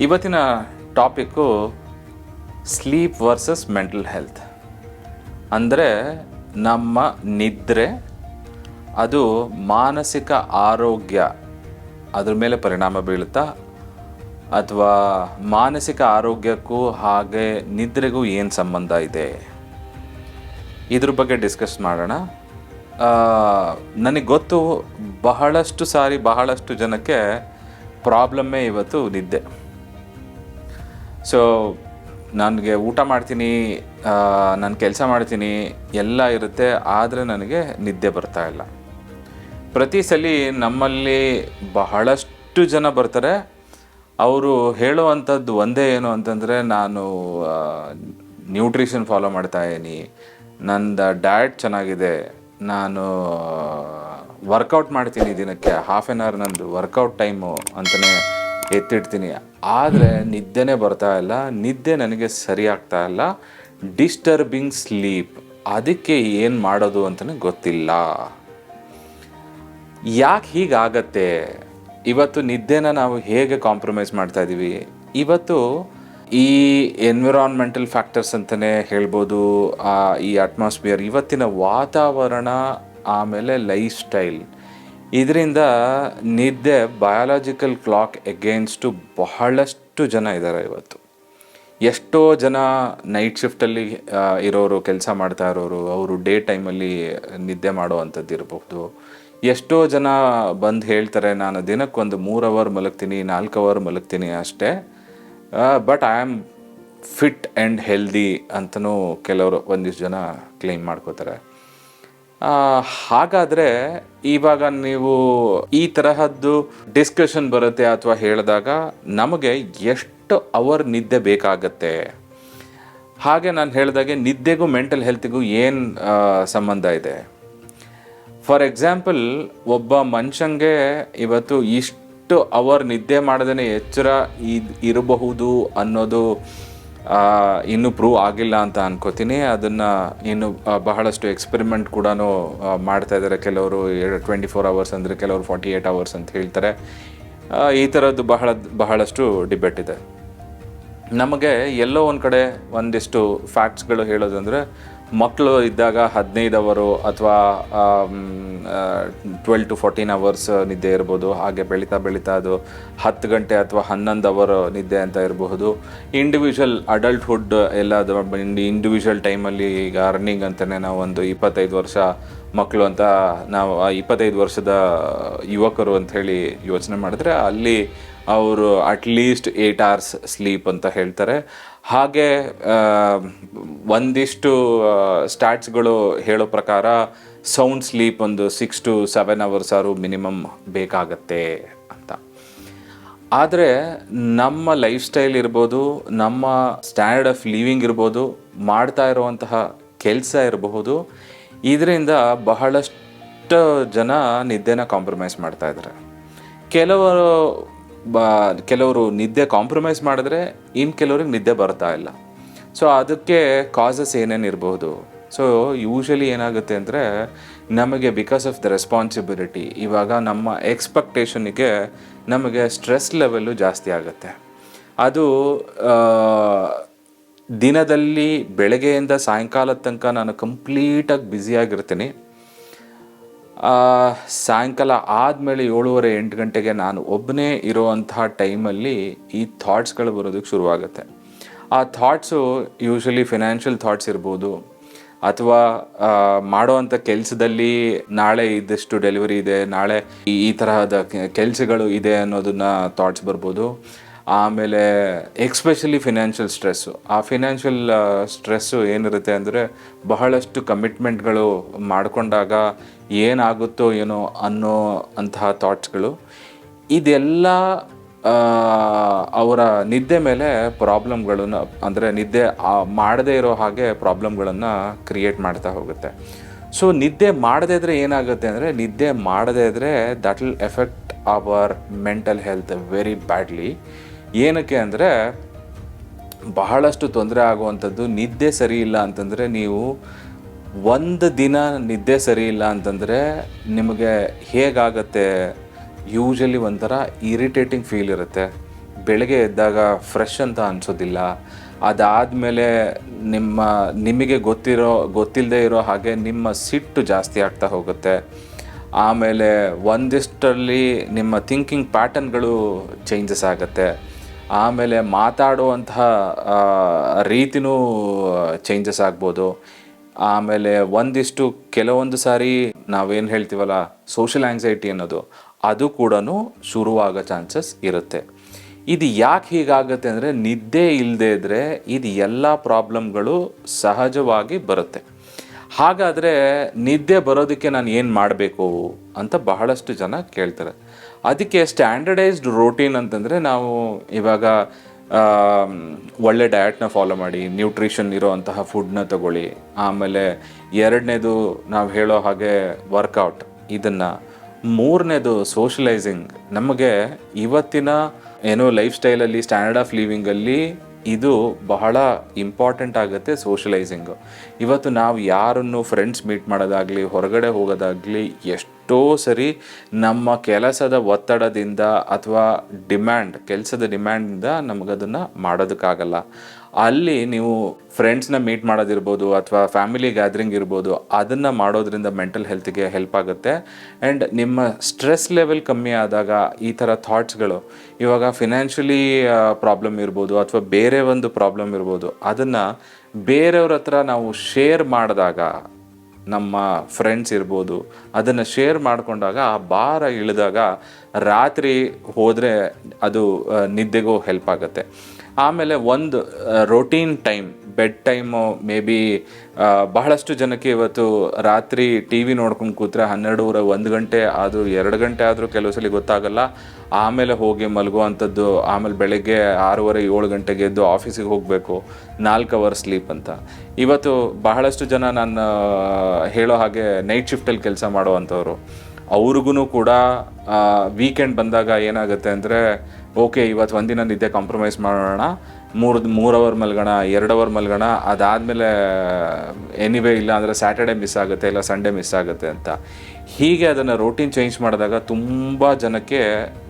ಇವತ್ತಿನ topic sleep versus mental health. ಅಂದರೆ ನಮ್ಮ ನಿದ್ರೆ, ಅದು ಮಾನಸಿಕ ಆರೋಗ್ಯ ಅದ್ರ ಮೇಲೆ ಪರಿಣಾಮ ಬೀಳುತ್ತಾ, ಅಥವಾ ಮಾನಸಿಕ ಆರೋಗ್ಯಕ್ಕೂ ಹಾಗೆ ನಿದ್ರೆಗೂ ಏನು ಸಂಬಂಧ ಇದೆ? ಇದ್ರ ಬಗ್ಗೆ ಡಿಸ್ಕಸ್ ಮಾಡೋಣ. ನನಗೆ ಗೊತ್ತು ಬಹಳಷ್ಟು ಸಾರಿ ಬಹಳಷ್ಟು ಜನಕ್ಕೆ ಪ್ರಾಬ್ಲಮ್ಮೇ ಇವತ್ತು ನಿದ್ದೆ. ಸೊ ನನಗೆ ಊಟ ಮಾಡ್ತೀನಿ ನಾನು ಕೆಲಸ ಮಾಡ್ತೀನಿ, ಎಲ್ಲ ಇರುತ್ತೆ, ಆದರೆ ನನಗೆ ನಿದ್ದೆ ಬರ್ತಾ ಇಲ್ಲ. ಪ್ರತಿ ಸಲ ನಮ್ಮಲ್ಲಿ ಬಹಳಷ್ಟು ಜನ ಬರ್ತಾರೆ. ಅವರು ಹೇಳುವಂಥದ್ದು ಒಂದೇ ಏನು ಅಂತಂದರೆ, ನಾನು ನ್ಯೂಟ್ರಿಷನ್ ಫಾಲೋ ಮಾಡ್ತಾ ಇದ್ದೀನಿ. ನಂದು ಡಯಟ್ ಚೆನ್ನಾಗಿದೆ. ನಾನು ವರ್ಕೌಟ್ ಮಾಡ್ತೀನಿ ದಿನಕ್ಕೆ ಹಾಫ್ ಆನ್ ಅವರ್ ನಂದು ವರ್ಕೌಟ್ ಟೈಮು ಅಂತಲೇ ಎತ್ತಿಡ್ತೀನಿ. ಆದರೆ ನಿದ್ದೆನೇ ಬರ್ತಾ ಇಲ್ಲ, ನಿದ್ದೆ ನನಗೆ ಸರಿ ಆಗ್ತಾ ಇಲ್ಲ. ಡಿಸ್ಟರ್ಬಿಂಗ್ ಸ್ಲೀಪ್ ಅದಕ್ಕೆ ಏನು ಮಾಡೋದು ಅಂತಲೇ ಗೊತ್ತಿಲ್ಲ. ಯಾಕೆ ಹೀಗಾಗತ್ತೆ? ಇವತ್ತು ನಿದ್ದೆನ ನಾವು ಹೇಗೆ ಕಾಂಪ್ರಮೈಸ್ ಮಾಡ್ತಾ ಇದ್ದೀವಿ ಇವತ್ತು ಈ ಎನ್ವಿರಾನ್ಮೆಂಟಲ್ ಫ್ಯಾಕ್ಟರ್ಸ್ ಅಂತಲೇ ಹೇಳ್ಬೋದು ಈ ಅಟ್ಮಾಸ್ಫಿಯರ್ ಇವತ್ತಿನ ವಾತಾವರಣ, ಆಮೇಲೆ ಲೈಫ್ ಸ್ಟೈಲ್ ಇದರಿಂದ ನಿದ್ದೆ ಬಯಾಲಜಿಕಲ್ ಕ್ಲಾಕ್ ಎಗೇನ್ಸ್ಟು ಬಹಳಷ್ಟು ಜನ ಇದ್ದಾರೆ ಇವತ್ತು. ಎಷ್ಟೋ ಜನ ನೈಟ್ ಶಿಫ್ಟಲ್ಲಿ ಇರೋರು, ಕೆಲಸ ಮಾಡ್ತಾ ಇರೋರು, ಅವರು ಡೇ ಟೈಮಲ್ಲಿ ನಿದ್ದೆ ಮಾಡುವಂಥದ್ದು ಇರಬಹುದು. ಎಷ್ಟೋ ಜನ ಬಂದು ಹೇಳ್ತಾರೆ, ನಾನು ದಿನಕ್ಕೊಂದು ಮೂರು ಅವರ್ ಮಲಗ್ತೀನಿ, ನಾಲ್ಕು ಅವರ್ ಮಲಗ್ತೀನಿ ಅಷ್ಟೇ. But I am fit and healthy ಅಂತಲೂ ಕೆಲವರು ಒಂದಿಷ್ಟು ಜನ ಕ್ಲೇಮ್ ಮಾಡ್ಕೋತಾರೆ. ಹಾಗಾದ್ರೆ ಇವಾಗ ನೀವು ಈ ತರಹದ್ದು ಡಿಸ್ಕಷನ್ ಬರುತ್ತೆ ಅಥವಾ ಹೇಳಿದಾಗ ನಮಗೆ ಎಷ್ಟು ಅವರ್ ನಿದ್ದೆ ಬೇಕಾಗತ್ತೆ? ಹಾಗೆ ನಾನು ಹೇಳಿದಾಗೆ ನಿದ್ದೆಗೂ ಮೆಂಟಲ್ ಹೆಲ್ತಿಗೂ ಏನು ಸಂಬಂಧ ಇದೆ? ಫಾರ್ ಎಕ್ಸಾಂಪಲ್ ಒಬ್ಬ ಮನುಷ್ಯಂಗೆ ಇವತ್ತು ಇಷ್ಟು ಅವರ್ ನಿದ್ದೆ ಮಾಡದೇ ಎಚ್ಚರ ಇದ್ ಇರಬಹುದು ಅನ್ನೋದು ಇನ್ನೂ ಪ್ರೂವ್ ಆಗಿಲ್ಲ ಅಂತ ಅನ್ಕೋತೀನಿ. ಅದನ್ನು ಇನ್ನು ಬಹಳಷ್ಟು ಎಕ್ಸ್ಪೆರಿಮೆಂಟ್ ಕೂಡ ಮಾಡ್ತಾ ಇದ್ದಾರೆ ಕೆಲವರು ಟ್ವೆಂಟಿ ಫೋರ್ ಅವರ್ಸ್ ಅಂದರೆ ಕೆಲವರು ಫಾರ್ಟಿ ಏಯ್ಟ್ ಅವರ್ಸ್ ಅಂತ ಹೇಳ್ತಾರೆ. ಈ ಥರದ್ದು ಬಹಳ, ಬಹಳಷ್ಟು ಡಿಬೇಟ್ ಇದೆ. ನಮಗೆ ಎಲ್ಲೋ ಒಂದು ಕಡೆ ಒಂದಿಷ್ಟು ಫ್ಯಾಕ್ಟ್ಸ್ಗಳು ಹೇಳೋದಂದರೆ ಮಕ್ಕಳು ಇದ್ದಾಗ ಹದಿನೈದು ಅವರು ಅಥವಾ ಟ್ವೆಲ್ ಟು ಫೋರ್ಟೀನ್ ಅವರ್ಸ್ ನಿದ್ದೆ ಇರ್ಬೋದು. ಹಾಗೆ ಬೆಳೀತಾ ಬೆಳೀತಾ ಅದು ಹತ್ತು ಗಂಟೆ ಅಥವಾ ಹನ್ನೊಂದು ಅವರ್ ನಿದ್ದೆ ಅಂತ ಇರಬಹುದು. ಇಂಡಿವಿಜುವಲ್ ಅಡಲ್ಟ್ಹುಡ್ ಎಲ್ಲ ಇಂಡಿವಿಜುವಲ್ ಟೈಮಲ್ಲಿ ಈಗ ಅರ್ನಿಂಗ್ ಅಂತಲೇ ನಾವು ಒಂದು ಇಪ್ಪತ್ತೈದು ವರ್ಷ ಮಕ್ಕಳು ಅಂತ ನಾವು ಆ ಇಪ್ಪತ್ತೈದು ವರ್ಷದ ಯುವಕರು ಅಂತ ಹೇಳಿ ಯೋಚನೆ ಮಾಡಿದ್ರೆ ಅಲ್ಲಿ ಅವರು ಅಟ್ಲೀಸ್ಟ್ ಏಯ್ಟ್ ಅವರ್ಸ್ ಸ್ಲೀಪ್ ಅಂತ ಹೇಳ್ತಾರೆ. ಹಾಗೆ ಒಂದಿಷ್ಟು ಸ್ಟ್ಯಾಟ್ಸ್ಗಳು ಹೇಳೋ ಪ್ರಕಾರ ಸೌಂಡ್ ಸ್ಲೀಪ್ ಒಂದು ಸಿಕ್ಸ್ ಟು ಸೆವೆನ್ ಅವರ್ಸ್ ಆರು ಮಿನಿಮಮ್ ಬೇಕಾಗತ್ತೆ ಅಂತ. ಆದರೆ ನಮ್ಮ ಲೈಫ್ ಸ್ಟೈಲ್ ಇರ್ಬೋದು, ನಮ್ಮ ಸ್ಟ್ಯಾಂಡರ್ಡ್ ಆಫ್ ಲಿವಿಂಗ್ ಇರ್ಬೋದು, ಮಾಡ್ತಾ ಇರುವಂತಹ ಕೆಲಸ ಇರಬಹುದು, ಇದರಿಂದ ಬಹಳಷ್ಟು ಜನ ನಿದ್ದೆನ ಕಾಂಪ್ರಮೈಸ್ ಮಾಡ್ತಾ ಇದ್ದಾರೆ. ಕೆಲವರು ಬ, ಕೆಲವರು ನಿದ್ದೆ ಕಾಂಪ್ರಮೈಸ್ ಮಾಡಿದ್ರೆ ಇನ್ನು ಕೆಲವ್ರಿಗೆ ನಿದ್ದೆ ಬರ್ತಾ ಇಲ್ಲ. ಸೊ ಅದಕ್ಕೆ ಕಾಸಸ್ ಏನೇನು ಇರಬಹುದು ಸೊ ಯೂಶಲಿ ಏನಾಗುತ್ತೆ ಅಂದರೆ, ನಮಗೆ ಬಿಕಾಸ್ ಆಫ್ ದ ರೆಸ್ಪಾನ್ಸಿಬಿಲಿಟಿ ಇವಾಗ ನಮ್ಮ ಎಕ್ಸ್ಪೆಕ್ಟೇಷನಿಗೆ ನಮಗೆ ಸ್ಟ್ರೆಸ್ ಲೆವೆಲ್ಲು ಜಾಸ್ತಿ ಆಗುತ್ತೆ. ಅದು ದಿನದಲ್ಲಿ ಬೆಳಗ್ಗೆಯಿಂದ ಸಾಯಂಕಾಲದ ತನಕ ನಾನು ಕಂಪ್ಲೀಟಾಗಿ ಬ್ಯುಸಿಯಾಗಿರ್ತೀನಿ ಸಾಯಂಕಾಲ ಆದಮೇಲೆ ಏಳುವರೆ ಎಂಟು ಗಂಟೆಗೆ ನಾನು ಒಬ್ಬನೇ ಇರೋವಂಥ ಟೈಮಲ್ಲಿ ಈ ಥಾಟ್ಸ್ಗಳು ಬರೋದಕ್ಕೆ ಶುರುವಾಗುತ್ತೆ. ಆ ಥಾಟ್ಸು ಯೂಶಲಿ ಫಿನಾನ್ಷಿಯಲ್ ಥಾಟ್ಸ್ ಇರ್ಬೋದು, ಅಥವಾ ಮಾಡೋವಂಥ ಕೆಲಸದಲ್ಲಿ ನಾಳೆ ಇದ್ದಷ್ಟು ಡೆಲಿವರಿ ಇದೆ, ನಾಳೆ ಈ ತರಹದ ಕೆಲಸಗಳು ಇದೆ ಅನ್ನೋದನ್ನ ಥಾಟ್ಸ್ ಬರ್ಬೋದು. ಆಮೇಲೆ ಎಕ್ಸ್ಪೆಷಲಿ ಫಿನಾನ್ಷಿಯಲ್ ಸ್ಟ್ರೆಸ್ಸು. ಆ ಫಿನಾನ್ಷಿಯಲ್ ಸ್ಟ್ರೆಸ್ಸು ಏನಿರುತ್ತೆ ಅಂದರೆ ಬಹಳಷ್ಟು ಕಮಿಟ್ಮೆಂಟ್ಗಳು ಮಾಡಿಕೊಂಡಾಗ ಏನಾಗುತ್ತೋ ಏನೋ ಅನ್ನೋ ಅಂತಹ ಥಾಟ್ಸ್ಗಳು ಇದೆಲ್ಲ ಅವರ ನಿದ್ದೆ ಮೇಲೆ ಪ್ರಾಬ್ಲಮ್ಗಳನ್ನು ಅಂದರೆ ನಿದ್ದೆ ಮಾಡದೇ ಇರೋ ಹಾಗೆ ಪ್ರಾಬ್ಲಮ್ಗಳನ್ನು ಕ್ರಿಯೇಟ್ ಮಾಡ್ತಾ ಹೋಗುತ್ತೆ. ಸೊ ನಿದ್ದೆ ಮಾಡದೇ ಇದ್ರೆ ಏನಾಗುತ್ತೆ ಅಂದರೆ, ನಿದ್ದೆ ಮಾಡದೇ ಇದ್ರೆ that will effect our mental health very badly ಏನಕ್ಕೆ ಅಂದರೆ, ಬಹಳಷ್ಟು ತೊಂದರೆ ಆಗುವಂಥದ್ದು ನಿದ್ದೆ ಸರಿ ಇಲ್ಲ ಅಂತಂದರೆ ನೀವು ಒಂದು ದಿನ ನಿದ್ದೆ ಸರಿ ಇಲ್ಲ ಅಂತಂದರೆ ನಿಮಗೆ ಹೇಗಾಗತ್ತೆ? ಯೂಶಲಿ ಒಂಥರ ಇರಿಟೇಟಿಂಗ್ ಫೀಲ್ ಇರುತ್ತೆ. ಬೆಳಗ್ಗೆ ಎದ್ದಾಗ ಫ್ರೆಶ್ ಅಂತ ಅನಿಸೋದಿಲ್ಲ. ಅದಾದಮೇಲೆ ನಿಮ್ಮ, ನಿಮಗೆ ಗೊತ್ತಿರೋ ಗೊತ್ತಿಲ್ಲದೆ ಇರೋ ಹಾಗೆ ನಿಮ್ಮ ಸಿಟ್ಟು ಜಾಸ್ತಿ ಆಗ್ತಾ ಹೋಗುತ್ತೆ. ಆಮೇಲೆ ಒಂದಿಷ್ಟರಲ್ಲಿ ನಿಮ್ಮ ಥಿಂಕಿಂಗ್ ಪ್ಯಾಟರ್ನ್ಗಳು ಚೇಂಜಸ್ ಆಗುತ್ತೆ. ಆಮೇಲೆ ಮಾತಾಡುವಂತಹ ರೀತಿನೂ ಚೇಂಜಸ್ ಆಗ್ಬೋದು. ಆಮೇಲೆ ಒಂದಿಷ್ಟು ಕೆಲವೊಂದು ಸಾರಿ ನಾವೇನು ಹೇಳ್ತೀವಲ್ಲ ಸೋಷಿಯಲ್ ಆಂಗ್ಸೈಟಿ ಅನ್ನೋದು, ಅದು ಕೂಡ ಶುರುವಾಗೋ ಚಾನ್ಸಸ್ ಇರುತ್ತೆ. ಇದು ಯಾಕೆ ಹೀಗಾಗುತ್ತೆ ಅಂದರೆ, ನಿದ್ದೆ ಇಲ್ಲದೆ ಇದ್ದರೆ ಇದು ಎಲ್ಲ ಪ್ರಾಬ್ಲಮ್ಗಳು ಸಹಜವಾಗಿ ಬರುತ್ತೆ. ಹಾಗಾದರೆ ನಿದ್ದೆ ಬರೋದಕ್ಕೆ ನಾನು ಏನು ಮಾಡಬೇಕು ಅಂತ ಬಹಳಷ್ಟು ಜನ ಕೇಳ್ತಾರೆ. ಅದಕ್ಕೆ ಸ್ಟ್ಯಾಂಡರ್ಡೈಸ್ಡ್ ರೋಟೀನ್ ಅಂತಂದರೆ ನಾವು ಇವಾಗ ಒಳ್ಳೆ ಡಯಟ್ನ ಫಾಲೋ ಮಾಡಿ ನ್ಯೂಟ್ರಿಷನ್ ಇರೋವಂತಹ ಫುಡ್ನ ತಗೊಳ್ಳಿ. ಆಮೇಲೆ ಎರಡನೇದು ನಾವು ಹೇಳೋ ಹಾಗೆ ವರ್ಕೌಟ್ ಇದನ್ನು ಮೂರನೇದು ಸೋಷಲೈಸಿಂಗ್ ನಮಗೆ ಇವತ್ತಿನ ಏನೋ ಲೈಫ್ ಸ್ಟೈಲಲ್ಲಿ ಸ್ಟ್ಯಾಂಡರ್ಡ್ ಆಫ್ ಲಿವಿಂಗಲ್ಲಿ ಇದು ಬಹಳ ಇಂಪಾರ್ಟೆಂಟ್ ಆಗುತ್ತೆ ಸೋಷಲೈಸಿಂಗು ಇವತ್ತು ನಾವು ಯಾರನ್ನು ಫ್ರೆಂಡ್ಸ್ ಮೀಟ್ ಮಾಡೋದಾಗಲಿ, ಹೊರಗಡೆ ಹೋಗೋದಾಗಲಿ, ಎಷ್ಟೋ ಸರಿ ನಮ್ಮ ಕೆಲಸದ ಒತ್ತಡದಿಂದ ಅಥವಾ ಡಿಮ್ಯಾಂಡ್ ಕೆಲಸದ ಡಿಮ್ಯಾಂಡಿಂದ ನಮಗದನ್ನು ಮಾಡೋದಕ್ಕಾಗಲ್ಲ. ಅಲ್ಲಿ ನೀವು ಫ್ರೆಂಡ್ಸ್ನ ಮೀಟ್ ಮಾಡೋದಿರ್ಬೋದು ಅಥವಾ ಫ್ಯಾಮಿಲಿ ಗ್ಯಾದ್ರಿಂಗ್ ಇರ್ಬೋದು, ಅದನ್ನು ಮಾಡೋದ್ರಿಂದ ಮೆಂಟಲ್ ಹೆಲ್ತ್ಗೆ ಹೆಲ್ಪ್ ಆಗುತ್ತೆ. ಆ್ಯಂಡ್ ನಿಮ್ಮ ಸ್ಟ್ರೆಸ್ ಲೆವೆಲ್ ಕಮ್ಮಿ ಆದಾಗ ಈ ಥರ ಥಾಟ್ಸ್ಗಳು ಇವಾಗ ಫಿನಾನ್ಷಿಯಲಿ ಪ್ರಾಬ್ಲಮ್ ಇರ್ಬೋದು ಅಥವಾ ಬೇರೆ ಒಂದು ಪ್ರಾಬ್ಲಮ್ ಇರ್ಬೋದು, ಅದನ್ನು ಬೇರೆಯವ್ರ ಹತ್ರ ನಾವು ಶೇರ್ ಮಾಡಿದಾಗ ನಮ್ಮ ಫ್ರೆಂಡ್ಸ್ ಇರ್ಬೋದು, ಅದನ್ನು ಶೇರ್ ಮಾಡಿಕೊಂಡಾಗ ಆ ಭಾರ ಇಳಿದಾಗ ರಾತ್ರಿ ಹೋದರೆ ಅದು ನಿದ್ದೆಗೂ ಹೆಲ್ಪ್ ಆಗುತ್ತೆ. ಆಮೇಲೆ ಒಂದು routine time bed time maybe ಬಹಳಷ್ಟು ಜನಕ್ಕೆ ಇವತ್ತು ರಾತ್ರಿ ಟಿ ವಿ ನೋಡ್ಕೊಂಡು ಕೂತ್ರೆ ಹನ್ನೆರಡೂವರೆ, ಒಂದು ಗಂಟೆ ಆದರೂ ಎರಡು ಗಂಟೆ ಆದರೂ ಕೆಲವು ಸಲ ಗೊತ್ತಾಗಲ್ಲ. ಆಮೇಲೆ ಹೋಗಿ ಮಲಗುವಂಥದ್ದು, ಆಮೇಲೆ ಬೆಳಗ್ಗೆ ಆರೂವರೆ, ಏಳು ಗಂಟೆಗೆ ಎದ್ದು ಆಫೀಸಿಗೆ ಹೋಗಬೇಕು. ನಾಲ್ಕು ಅವರ್ ಸ್ಲೀಪ್ ಅಂತ. ಇವತ್ತು ಬಹಳಷ್ಟು ಜನ ನಾನು ಹೇಳೋ ಹಾಗೆ ನೈಟ್ ಶಿಫ್ಟಲ್ಲಿ ಕೆಲಸ ಮಾಡುವಂಥವ್ರು. ಅವ್ರಿಗೂ ಕೂಡ ವೀಕೆಂಡ್ ಬಂದಾಗ ಏನಾಗುತ್ತೆ ಅಂದರೆ ಓಕೆ, ಇವತ್ತು ಒಂದಿನ ನಿದ್ದೆ ಕಾಂಪ್ರಮೈಸ್ ಮಾಡೋಣ. ಮೂರು ಮೂರು ಅವರ್ ಮಲ್ಗೋಣ ಎರಡು ಅವರ್ ಮಲ್ಗೋಣ, ಅದಾದಮೇಲೆ ಎನಿವೇ ಇಲ್ಲ ಅಂದರೆ ಸ್ಯಾಟರ್ಡೆ ಮಿಸ್ ಆಗುತ್ತೆ, ಇಲ್ಲ ಸಂಡೇ ಮಿಸ್ ಆಗುತ್ತೆ ಅಂತ. ಹೀಗೆ ಅದನ್ನು ರೋಟೀನ್ ಚೇಂಜ್ ಮಾಡಿದಾಗ ತುಂಬ ಜನಕ್ಕೆ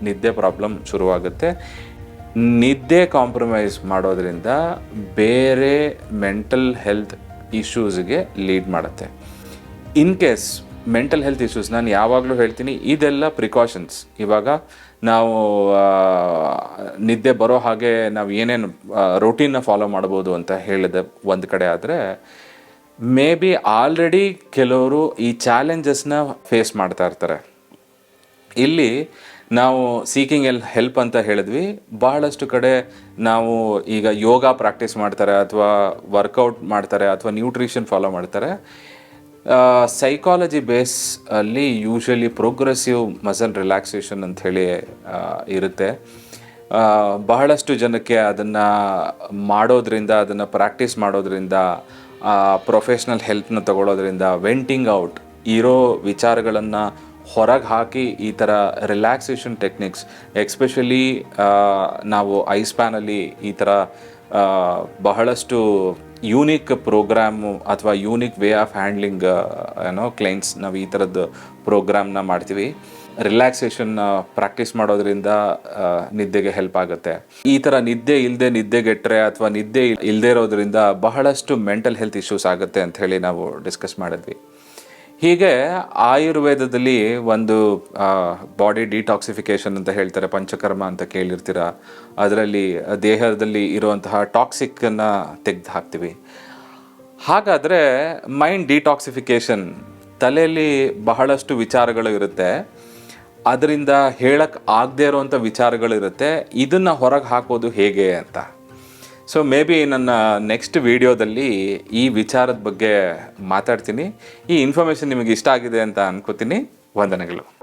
ನಿದ್ದೆ ಪ್ರಾಬ್ಲಮ್ ಶುರುವಾಗುತ್ತೆ. ನಿದ್ದೆ ಕಾಂಪ್ರಮೈಸ್ ಮಾಡೋದ್ರಿಂದ ಬೇರೆ ಮೆಂಟಲ್ ಹೆಲ್ತ್ ಇಶ್ಯೂಸ್ಗೆ ಲೀಡ್ ಮಾಡುತ್ತೆ. In case mental health issues ನಾನು ಯಾವಾಗಲೂ ಹೇಳ್ತೀನಿ, ಇದೆಲ್ಲ ಪ್ರಿಕಾಷನ್ಸ್ ಇವಾಗ ನಾವು ನಿದ್ದೆ ಬರೋ ಹಾಗೆ ನಾವು ಏನೇನು ರೊಟೀನ್ನ ಫಾಲೋ ಮಾಡ್ಬೋದು ಅಂತ ಹೇಳಿದೆ ಒಂದು ಕಡೆ ಆದರೆ ಮೇ ಬಿ ಆಲ್ರೆಡಿ ಕೆಲವರು ಈ ಚಾಲೆಂಜಸ್ನ ಫೇಸ್ ಮಾಡ್ತಾ ಇರ್ತಾರೆ. ಇಲ್ಲಿ ನಾವು ಸೀಕಿಂಗ್ ಎಲ್ ಹೆಲ್ಪ್ ಅಂತ ಹೇಳಿದ್ವಿ. ಬಹಳಷ್ಟು ಕಡೆ ನಾವು ಈಗ ಯೋಗ ಪ್ರಾಕ್ಟೀಸ್ ಮಾಡ್ತಾರೆ ಅಥವಾ ವರ್ಕೌಟ್ ಮಾಡ್ತಾರೆ ಅಥವಾ ನ್ಯೂಟ್ರಿಷನ್ ಫಾಲೋ ಮಾಡ್ತಾರೆ. ಸೈಕಾಲಜಿ ಬೇಸ್ ಅಲ್ಲಿ ಯೂಶಲಿ ಪ್ರೋಗ್ರೆಸಿವ್ ಮಸಲ್ ರಿಲ್ಯಾಕ್ಸೇಷನ್ ಅಂತ ಹೇಳಿ ಇರುತ್ತೆ. ಬಹಳಷ್ಟು ಜನಕ್ಕೆ ಅದನ್ನು ಮಾಡೋದ್ರಿಂದ, ಅದನ್ನು ಪ್ರಾಕ್ಟೀಸ್ ಮಾಡೋದ್ರಿಂದ ಪ್ರೊಫೆಷ್ನಲ್ ಹೆಲ್ತ್ನ ತಗೊಳ್ಳೋದ್ರಿಂದ ವೆಂಟಿಂಗ್ ಔಟ್ ಇರೋ ವಿಚಾರಗಳನ್ನು ಹೊರಗೆ ಹಾಕಿ ಈ ಥರ ರಿಲ್ಯಾಕ್ಸೇಷನ್ ಟೆಕ್ನಿಕ್ಸ್ ಎಕ್ಸ್ಪೆಷಲಿ ನಾವು ಐಸ್ ಪ್ಯಾನಲ್ಲಿ ಈ ಥರ ಬಹಳಷ್ಟು ಯೂನಿಕ್ ಪ್ರೋಗ್ರಾಮು ಅಥವಾ ಯೂನಿಕ್ ವೇ ಆಫ್ ಹ್ಯಾಂಡ್ಲಿಂಗ್ ಏನೋ ಕ್ಲೈಂಟ್ಸ್ ನಾವು ಈ ಥರದ್ದು ಪ್ರೋಗ್ರಾಮ್ನ ಮಾಡ್ತೀವಿ. ರಿಲ್ಯಾಕ್ಸೇಷನ್ ಪ್ರಾಕ್ಟೀಸ್ ಮಾಡೋದ್ರಿಂದ ನಿದ್ದೆಗೆ ಹೆಲ್ಪ್ ಆಗುತ್ತೆ. ಈ ಥರ ನಿದ್ದೆ ಇಲ್ಲದೆ ನಿದ್ದೆಗೆಟ್ಟರೆ ಅಥವಾ ನಿದ್ದೆ ಇಲ್ಲದೆ ಇರೋದ್ರಿಂದ ಬಹಳಷ್ಟು ಮೆಂಟಲ್ ಹೆಲ್ತ್ ಇಶ್ಯೂಸ್ ಆಗುತ್ತೆ ಅಂತ ಹೇಳಿ ನಾವು ಡಿಸ್ಕಸ್ ಮಾಡಿದ್ವಿ. ಹೀಗೆ ಆಯುರ್ವೇದದಲ್ಲಿ ಒಂದು ಬಾಡಿ ಡಿಟಾಕ್ಸಿಫಿಕೇಶನ್ ಅಂತ ಹೇಳ್ತಾರೆ, ಪಂಚಕರ್ಮ ಅಂತ ಕೇಳಿರ್ತೀರ, ಅದರಲ್ಲಿ, ದೇಹದಲ್ಲಿ ಇರುವಂತಹ ಟಾಕ್ಸಿಕ್ಕನ್ನು ತೆಗೆದು ಹಾಕ್ತೀವಿ ಹಾಗಾದರೆ ಮೈಂಡ್ ಡಿಟಾಕ್ಸಿಫಿಕೇಶನ್ ತಲೆಯಲ್ಲಿ ಬಹಳಷ್ಟು ವಿಚಾರಗಳು ಇರುತ್ತೆ. ಅದರಿಂದ ಹೇಳಕ್ಕೆ ಆಗದೆ ಇರುವಂಥ ವಿಚಾರಗಳು ಇರುತ್ತೆ. ಇದನ್ನು ಹೊರಗೆ ಹಾಕೋದು ಹೇಗೆ ಅಂತ. ಸೊ ಮೇ ಬಿ ನನ್ನ ನೆಕ್ಸ್ಟ್ ವಿಡಿಯೋದಲ್ಲಿ ಈ ವಿಚಾರದ ಬಗ್ಗೆ ಮಾತಾಡ್ತೀನಿ. ಈ ಇನ್ಫಾರ್ಮೇಷನ್ ನಿಮಗೆ ಇಷ್ಟ ಆಗಿದೆ ಅಂತ ಅನ್ಕೋತೀನಿ. ವಂದನೆಗಳು.